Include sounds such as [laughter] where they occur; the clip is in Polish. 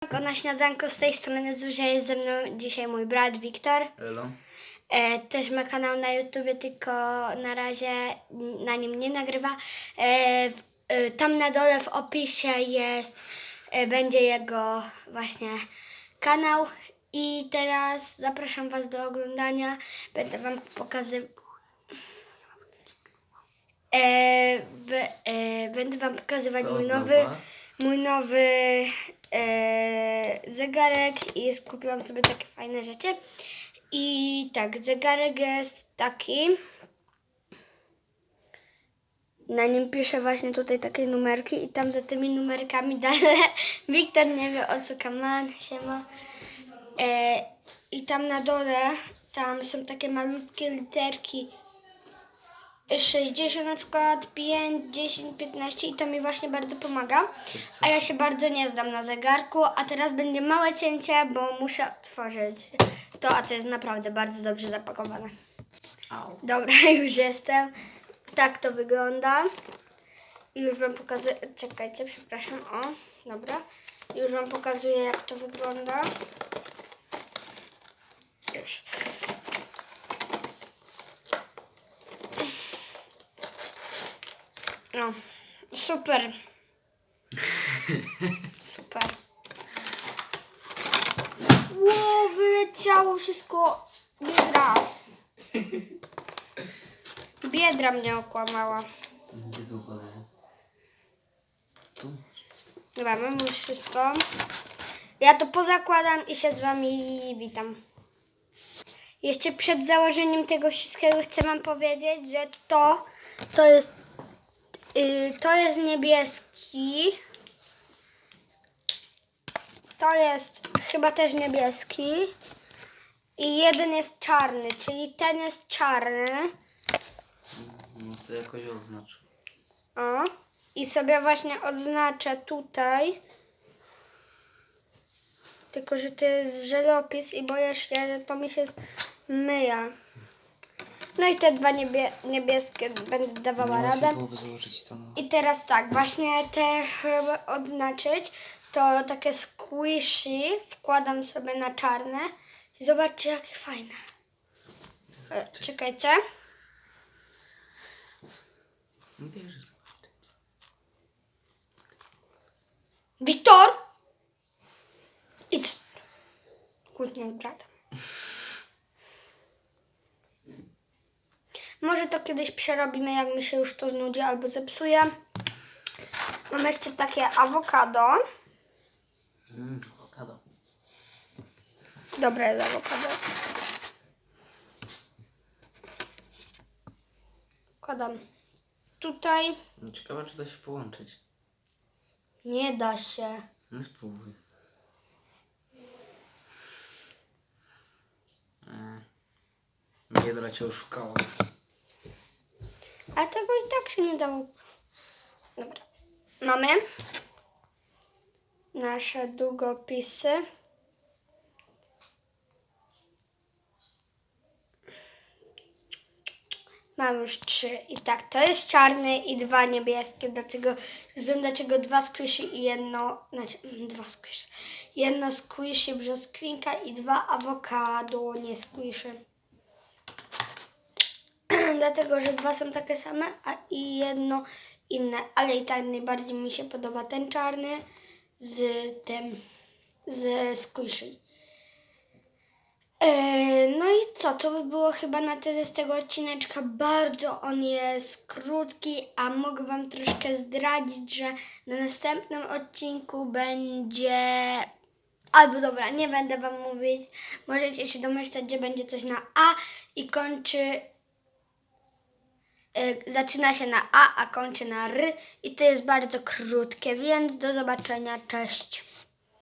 Śniadanko na śniadanko z tej strony Zuzia jest ze mną dzisiaj mój brat Wiktor. Elo. E, też ma kanał na YouTubie, tylko na razie na nim nie nagrywa. E, w- e, tam na dole w opisie jest, e, będzie jego właśnie kanał. I teraz zapraszam Was do oglądania. Będę Wam pokazywał. E, b- e, będę Wam pokazywać To mój od nowy, nowa. Mój nowy e, zegarek i skupiłam sobie takie fajne rzeczy. I tak, zegarek jest taki. Na nim piszę właśnie tutaj takie numerki i tam za tymi numerkami [laughs] dalej Wiktor nie wie o co kaman się ma. E, I tam na dole, tam są takie malutkie literki 60 na przykład, 5, 10, 15 i to mi właśnie bardzo pomaga. A ja się bardzo nie zdam na zegarku, a teraz będzie małe cięcie, bo muszę otworzyć to, a to jest naprawdę bardzo dobrze zapakowane. Au. Dobra, [laughs] już jestem. Tak to wygląda. Już wam pokazuję, czekajcie, przepraszam, o, dobra. Już wam pokazuję jak to wygląda. Już. No, super. Super. Ło, wyleciało wszystko. Biedra. Biedra mnie okłamała. Gdzie tu układają? Tu? Dobra, mam już wszystko. Ja to pozakładam i się z wami witam. Jeszcze przed założeniem tego wszystkiego chcę wam powiedzieć, że to, to jest, yy, to jest niebieski. To jest chyba też niebieski. I jeden jest czarny, czyli ten jest czarny. No sobie jakoś oznacz. O. I sobie właśnie odznaczę tutaj. Tylko, że to jest żelopis i boję się, że to mi się myja. No i te dwa niebie, niebieskie będę dawała radę. to na... I teraz tak, właśnie te żeby odznaczyć, to takie squishy wkładam sobie na czarne. I zobaczcie, jakie fajne. E, czekajcie. Zobaczyć. Wiktor! Idź. Kłótnia z bratem. Może to kiedyś przerobimy, jak mi się już to znudzi albo zepsuje. Mam jeszcze takie awokado. Mmm, awokado. Dobre jest awokado. Wkładam tutaj. No, ciekawe, czy da się połączyć. Nie da się. No spróbuj. Biedra cię oszukała. Ale tego i tak się nie dało. Dobra. Mamy nasze długopisy. Mam już trzy. I tak, to jest czarny i dwa niebieskie, dlatego wiem dlaczego dwa squishy i jedno, znaczy mm, dwa squishy. Jedno squishy brzoskwinka i dwa awokado, nie squishy. [clears throat] dlatego, że dwa są takie same, a i jedno inne, ale i tak najbardziej mi się podoba ten czarny z tym, z squishy. E, No i co, to by było chyba na tyle z tego odcineczka. Bardzo on jest krótki, a mogę Wam troszkę zdradzić, że na następnym odcinku będzie. Albo dobra, nie będę Wam mówić. Możecie się domyślać, że będzie coś na A i kończy. E, Zaczyna się na A, a kończy na R i to jest bardzo krótkie, więc do zobaczenia, cześć.